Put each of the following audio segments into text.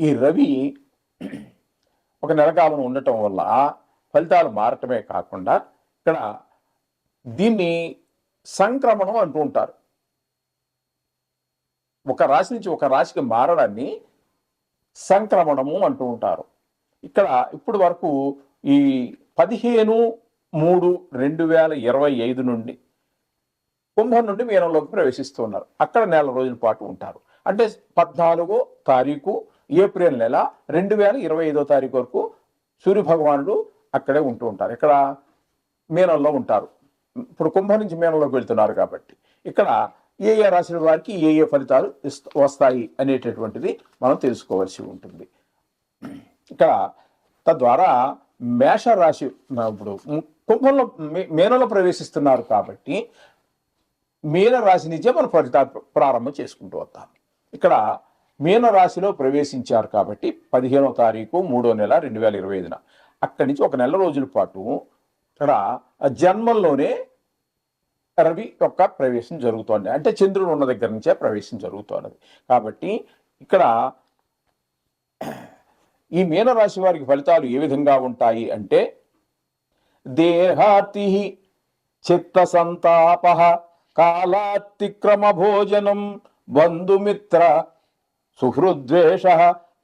ఈ రవి ఒక నెలకాలం ఉండటం వల్ల ఫలితాలు మారటమే కాకుండా ఇక్కడ దీన్ని సంక్రమణం అంటూ ఉంటారు. ఒక రాశి నుంచి ఒక రాశికి మారడాన్ని సంక్రమణము అంటూ ఉంటారు. ఇక్కడ ఇప్పుడు వరకు ఈ పదిహేను మూడు రెండు వేల ఇరవై ఐదు నుండి కుంభం నుండి మీనంలోకి ప్రవేశిస్తున్నారు అక్కడ నెల రోజుల పాటు ఉంటారు. అంటే పద్నాలుగో తారీఖు ఏప్రిల్ నెల రెండు వేల ఇరవై ఐదో తారీఖు వరకు సూర్యభగవానుడు అక్కడే ఉంటూ ఉంటారు. ఇక్కడ మీనంలో ఉంటారు. ఇప్పుడు కుంభం నుంచి మీనంలోకి వెళ్తున్నారు కాబట్టి. ఇక్కడ ఏ ఏ రాసిన వారికి ఏ ఏ ఫలితాలు ఇస్త- వస్తాయి అనేటటువంటిది మనం తెలుసుకోవాల్సి ఉంటుంది. ఇక్కడ తద్వారా మేషరాశి ఇప్పుడు కుంభంలో మే- మీనంలో ప్రవేశిస్తున్నారు కాబట్టి మీన రాశి నుంచే మనం ఫలితాలు ప్రారంభం చేసుకుంటూ వస్తాం ఇక్కడ మీనరాశిలో ప్రవేశించారు కాబట్టి పదిహేనో తారీఖు మూడో నెల రెండు వేల ఇరవై ఐదున. అక్కడి నుంచి ఒక నెల రోజుల పాటు ఇక్కడ జన్మంలోనే రవి యొక్క ప్రవేశం జరుగుతోంది. అంటే చంద్రుడు ఉన్న దగ్గర నుంచే ప్రవేశం జరుగుతున్నది కాబట్టి ఇక్కడ ఈ మీనరాశి వారికి ఫలితాలు ఏ విధంగా ఉంటాయి అంటే దేహాతి చిత్త సంతాప కాలాతిక్రమ భోజనం బంధుమిత్ర సుహృద్వేష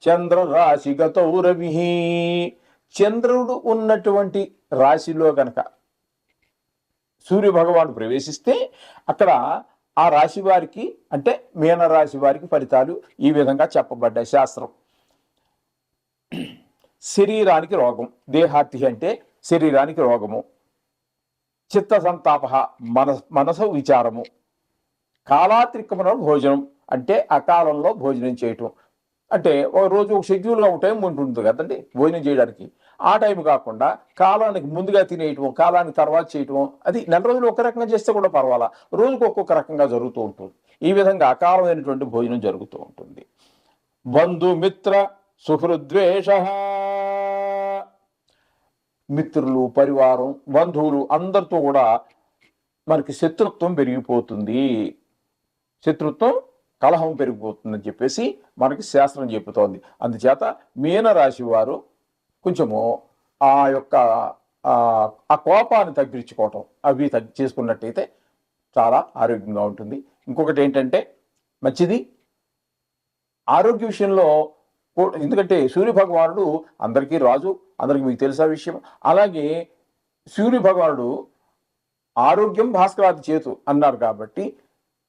చంద్రరాశిగతౌ రవి చంద్రుడు ఉన్నటువంటి రాశిలో గనక సూర్యభగవాను ప్రవేశిస్తే అక్కడ ఆ రాశి వారికి అంటే మీనరాశి వారికి ఫలితాలు ఈ విధంగా చెప్పబడ్డాయి. శాస్త్రం. శరీరానికి రోగం. దేహాతి అంటే శరీరానికి రోగము. చిత్త సంతాప మన మనసు విచారము. కాలాత్రికమున భోజనం. అంటే అకాలంలో భోజనం చేయటం. అంటే ఒక రోజు ఒక షెడ్యూల్గా ఒక టైం ఉంటుంది కదండి భోజనం చేయడానికి. ఆ టైం కాకుండా కాలానికి ముందుగా తినేయటం కాలానికి తర్వాత చేయటం అది నెల రోజులు ఒక రకంగా చేస్తే కూడా పర్వాలా. రోజుకు ఒక్కొక్క రకంగా జరుగుతూ ఉంటుంది. ఈ విధంగా అకాలమైనటువంటి భోజనం జరుగుతూ ఉంటుంది. బంధుమిత్ర సుహృద్వేష మిత్రులు పరివారం బంధువులు అందరితో కూడా మనకి శత్రుత్వం పెరిగిపోతుంది. శత్రుత్వం కలహం పెరిగిపోతుందని చెప్పేసి మనకి శాస్త్రం చెబుతోంది. అందుచేత మీనరాశి వారు కొంచెము ఆ యొక్క ఆ కోపాన్ని తగ్గించుకోవటం అవి తగ్గి చేసుకున్నట్టయితే చాలా ఆరోగ్యంగా ఉంటుంది. ఇంకొకటి ఏంటంటే మంచిది. ఆరోగ్య విషయంలో ఎందుకంటే సూర్య భగవానుడు అందరికీ రాజు అందరికీ మీకు తెలుసా విషయం? అలాగే సూర్య భగవానుడు ఆరోగ్యం భాస్కరాది చేతు అన్నారు కాబట్టి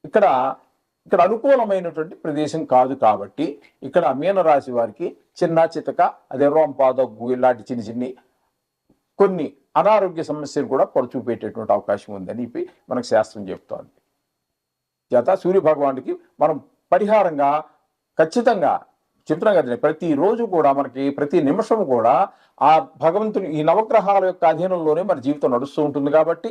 ఇక్కడ ఇక్కడ అనుకూలమైనటువంటి ప్రదేశం కాదు కాబట్టి ఇక్కడ మీనరాశి వారికి చిన్న చితక అదే రోంపాదగ్గు ఇలాంటి చిన్న చిన్ని కొన్ని అనారోగ్య సమస్యలు కూడా పొరచూపేటటువంటి అవకాశం ఉందని చెప్పి మనకు శాస్త్రం చెప్తోంది. చేత సూర్యభగవానుడికి మనం పరిహారంగా ఖచ్చితంగా చెప్తున్నాం కదండి ప్రతిరోజు కూడా మనకి ప్రతి నిమిషం కూడా ఆ భగవంతుని ఈ నవగ్రహాల యొక్క అధీనంలోనే మన జీవితం నడుస్తూ ఉంటుంది కాబట్టి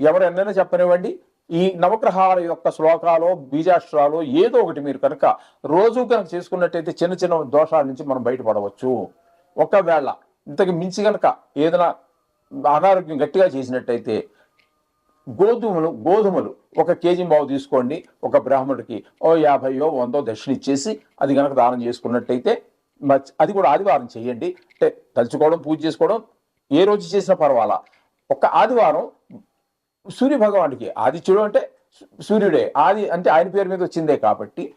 ఎవరు ఎన్నైనా చెప్పనివ్వండి ఈ నవగ్రహాల యొక్క శ్లోకాలు బీజాక్షరాలు ఏదో ఒకటి మీరు కనుక రోజు కనుక చేసుకున్నట్టయితే చిన్న చిన్న దోషాల నుంచి మనం బయటపడవచ్చు. ఒకవేళ ఇంతకు మించి కనుక ఏదైనా అనారోగ్యం గట్టిగా చేసినట్టయితే గోధుమలు గోధుమలు ఒక కేజీ బావు తీసుకోండి. ఒక బ్రాహ్మణుడికి ఓ యాభైయో వందో దక్షిణ ఇచ్చేసి అది కనుక దానం చేసుకున్నట్టయితే మచ్- అది కూడా ఆదివారం చేయండి. అంటే తలుచుకోవడం పూజ చేసుకోవడం ఏ రోజు చేసినా పర్వాలా. ఒక ఆదివారం సూర్య భగవానుడికి ఆదిత్యుడు అంటే సూర్యుడే. ఆది అంటే ఆయన పేరు మీద వచ్చిందే కాబట్టి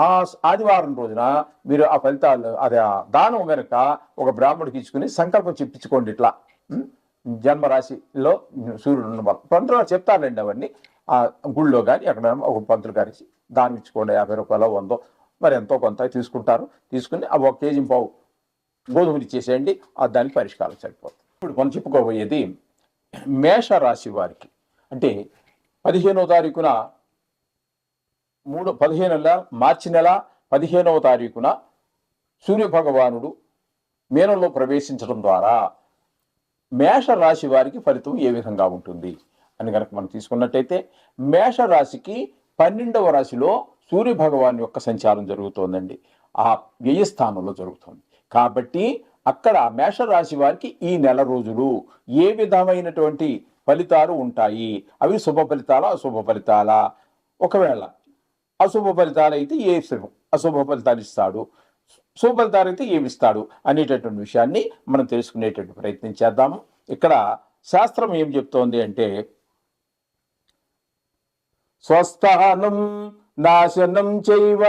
ఆ ఆదివారం రోజున మీరు ఆ ఫలితాలు అదే ఆ దానం వెనుక ఒక బ్రాహ్మడికి ఇచ్చుకుని సంకల్పం చెప్పించుకోండి ఇట్లా. జన్మరాశిలో సూర్యుడు ఉన్న పంతులు చెప్తారండి అవన్నీ. ఆ గుళ్ళో కానీ ఎక్కడ ఒక పంతులు గారికి దానం ఇచ్చుకోండి యాభై రూపాయలు వందో మరి ఎంతో కొంత తీసుకుంటారు. తీసుకుని ఆ ఒక కేజీ పావు గోధుమలు ఇచ్చేసేయండి. ఆ దానికి పరిష్కారం సరిపోతుంది. ఇప్పుడు మనం చెప్పుకోబోయేది మేషరాశి వారికి. అంటే పదిహేనో తారీఖున మూడు పదిహేను నెల మార్చి నెల పదిహేనవ తారీఖున సూర్యభగవానుడు మేనంలో ప్రవేశించడం ద్వారా మేష రాశి వారికి ఫలితం ఏ విధంగా ఉంటుంది? అని కనుక మనం తీసుకున్నట్టయితే మేష రాశికి పన్నెండవ రాశిలో సూర్యభగవాన్ యొక్క సంచారం జరుగుతోందండి. ఆ వ్యయస్థానంలో జరుగుతుంది. కాబట్టి అక్కడ మేషరాశి వారికి ఈ నెల రోజులు ఏ విధమైనటువంటి ఫలితాలు ఉంటాయి. అవి శుభ ఫలితాలా అశుభ ఫలితాలా? ఒకవేళ అశుభ ఫలితాలు అయితే ఏ అశుభ ఫలితాలు ఇస్తాడు శుభ ఫలితాలు అయితే ఏమిస్తాడు అనేటటువంటి విషయాన్ని మనం తెలుసుకునేటటువంటి ప్రయత్నం చేద్దాము. ఇక్కడ శాస్త్రం ఏం చెప్తోంది అంటే స్వస్థానం నాశనం చైవ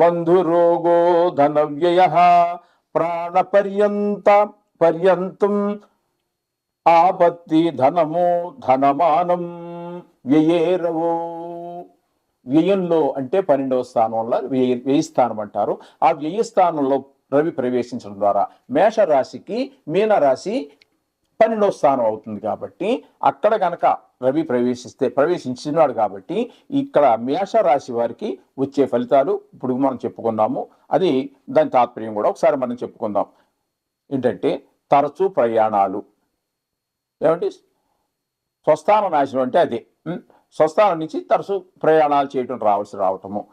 బంధురోగో ధనవ్యయ ప్రాణ పర్యంత పర్యంతం ఆపత్తి ధనము ధనమానం వ్యయేరవో. వ్యయంలో అంటే పన్నెండవ స్థానంలో వ్యయ వ్యయ స్థానం అంటారు. ఆ వ్యయ స్థానంలో రవి ప్రవేశించడం ద్వారా మేషరాశికి మీనరాశి పన్నెండవ స్థానం అవుతుంది కాబట్టి అక్కడ గనక రవి ప్రవేశిస్తే ప్రవేశించినాడు కాబట్టి ఇక్కడ మేషరాశి వారికి వచ్చే ఫలితాలు ఇప్పుడు మనం చెప్పుకున్నాము. అది దాని తాత్పర్యం కూడా ఒకసారి మనం చెప్పుకుందాం. ఏంటంటే తరచూ ప్రయాణాలు. ఏమంటే స్వస్థాన నాశనం అంటే అదే. స్వస్థానం నుంచి తరచు ప్రయాణాలు చేయటం రావాల్సి రావటము.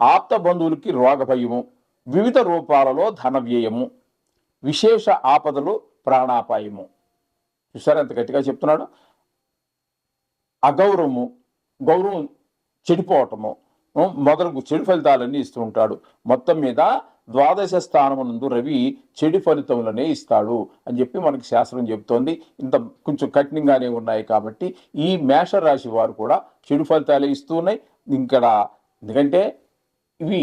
ఆప్త బంధువులకి రోగ భయము వివిధ రూపాలలో ధన వ్యయము విశేష ఆపదలు ప్రాణాపాయము. చూసారా ఎంత గట్టిగా చెప్తున్నాడు? అగౌరవము గౌరవం చెడిపోవటము. ఉం? చెడు ఫలితాలన్నీ ఇస్తూ ఉంటాడు. మొత్తం మీద ద్వాదశ స్థానమునందు రవి చెడు ఫలితములనే ఇస్తాడు అని చెప్పి మనకి శాస్త్రం చెబుతోంది. ఇంత కొంచెం కఠినంగానే ఉన్నాయి కాబట్టి ఈ మేష రాశి వారు కూడా చెడు ఫలితాలే ఇస్తూ ఉన్నాయి. ఇక్కడ ఎందుకంటే ఇవి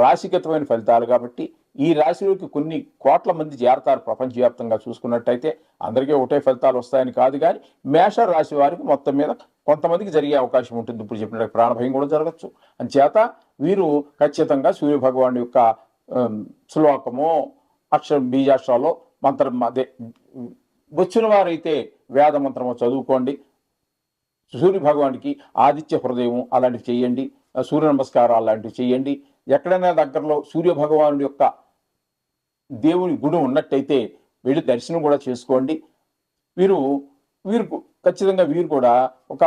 రాశిగతమైన ఫలితాలు కాబట్టి ఈ రాశిలోకి కొన్ని కోట్ల మంది చేరతారు ప్రపంచవ్యాప్తంగా చూసుకున్నట్టయితే అందరికీ ఒకటే ఫలితాలు వస్తాయని కాదు కానీ మేష రాశి వారికి మొత్తం మీద కొంతమందికి జరిగే అవకాశం ఉంటుంది. ఇప్పుడు చెప్పినట్టు ప్రాణభయం కూడా జరగచ్చు. అంచేత వీరు ఖచ్చితంగా సూర్య భగవాన్ యొక్క Um, శ్లోకము అక్షరం బీజాక్షరాలో మంత్రం అదే వచ్చిన వారైతే వేద మంత్రము చదువుకోండి. సూర్య భగవానికి ఆదిత్య హృదయం అలాంటివి చేయండి. సూర్య నమస్కారాలు అలాంటివి చేయండి. ఎక్కడైనా దగ్గరలో సూర్య భగవానుడి యొక్క దేవుని గుడి ఉన్నట్టయితే వెళ్ళి దర్శనం కూడా చేసుకోండి. వీరు వీరు ఖచ్చితంగా వీరు కూడా ఒక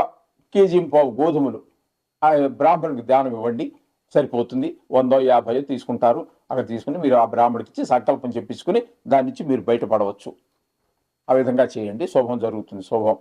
కేజీ పావు గోధుమలు ఆ బ్రాహ్మణుడికి దానం ఇవ్వండి. సరిపోతుంది. వందో యాభై తీసుకుంటారు. అక్కడ తీసుకుని మీరు ఆ బ్రాహ్మడికి ఇచ్చి సంకల్పం చెప్పించుకుని దాని నుంచి మీరు బయటపడవచ్చు. ఆ విధంగా చేయండి. శుభం జరుగుతుంది. శుభం.